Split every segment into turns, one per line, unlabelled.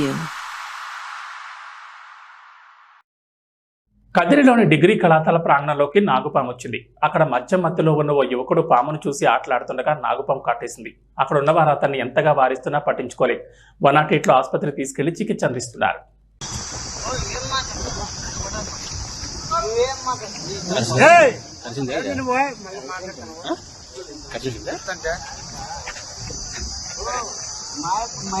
you. కదిరిలోని degree కళాశాల ప్రాంగణంలోకి నాగుపాము వచ్చింది. అక్కడ మధ్య మధ్యలో ఉన్న ఓ యువకుడు పామును చూసి ఆటలాడుతుండగా నాగుపాము కట్టేసింది. అక్కడ ఉన్నవారు అతన్ని ఎంతగా వారిస్తున్నా పట్టించుకోలే వనాటి నాట్ ఆసుపత్రికి తీసుకెళ్ళి చికిత్స అందిస్తున్నారు.
మా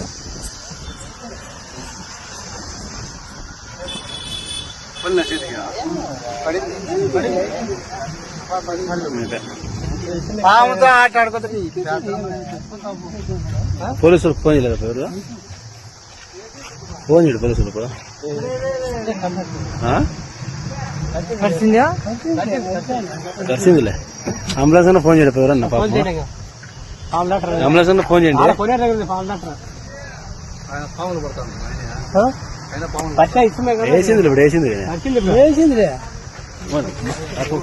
పాముతో ఆట ఆడుకోతుంది.
పోలీసులకు ఫోన్ చేయలేదు ఎవరు? ఫోన్ చేయడు పోలీసులకు?
కలిసిందా
కలిసిందిలే అంబులెన్స్ అన్న ఫోన్ చేయడు ఎవరన్నా పాపం అంబులెన్స్ అన్న ఫోన్ చేయండి.
కొనే పాము
వేసింది ఇప్పుడు వేసింది
వచ్చింది వేసిందిలే.
మరి, అప్పు.